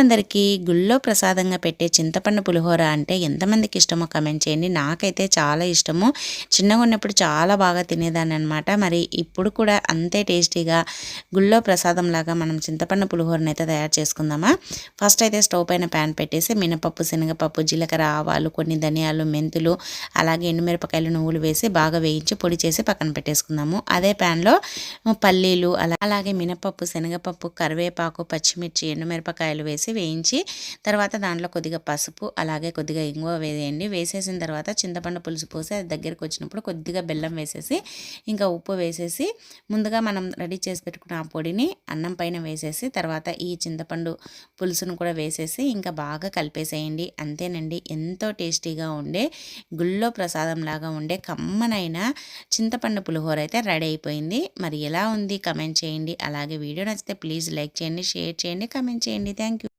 అందరికీ గుళ్ళో ప్రసాదంగా పెట్టే చింతపండు పులిహోర అంటే ఎంతమందికి ఇష్టమో కమెంట్ చేయండి. నాకైతే చాలా ఇష్టము. చిన్నగా ఉన్నప్పుడు చాలా బాగా తినేదాన్ని అనమాట మరి ఇప్పుడు కూడా అంతే టేస్టీగా గుళ్ళో ప్రసాదం లాగా మనం చింతపండు పులిహోరని అయితే తయారు చేసుకుందామా? ఫస్ట్ అయితే స్టవ్ పైన ప్యాన్ పెట్టేసి మినపప్పు శనగపప్పు జీలకర్ర ఆవాలు కొన్ని ధనియాలు మెంతులు అలాగే ఎండుమిరపకాయలు నువ్వులు వేసి బాగా వేయించి పొడి చేసి పక్కన పెట్టేసుకుందాము. అదే ప్యాన్లో పల్లీలు అలా అలాగే మినపప్పు శనగపప్పు కరివేపాకు పచ్చిమిర్చి ఎండుమిరపకాయలు వేసి వేసి వేయించి తర్వాత దాంట్లో కొద్దిగా పసుపు అలాగే కొద్దిగా ఇంగువ వేయండి. వేసేసిన తర్వాత చింతపండు పులుసు పోసి అది దగ్గరికి వచ్చినప్పుడు కొద్దిగా బెల్లం వేసేసి ఇంకా ఉప్పు వేసేసి ముందుగా మనం రెడీ చేసి పెట్టుకున్న ఆ పొడిని అన్నం పైన వేసేసి తర్వాత ఈ చింతపండు పులుసును కూడా వేసేసి ఇంకా బాగా కలిపేసేయండి. అంతేనండి. ఎంతో టేస్టీగా ఉండే గుళ్ళో ప్రసాదం లాగా ఉండే కమ్మనైన చింతపండు పులిహోర అయితే రెడీ అయిపోయింది. మరి ఎలా ఉంది? కమెంట్ చేయండి. అలాగే వీడియో నచ్చితే ప్లీజ్ లైక్ చేయండి షేర్ చేయండి కమెంట్ చేయండి. Thank you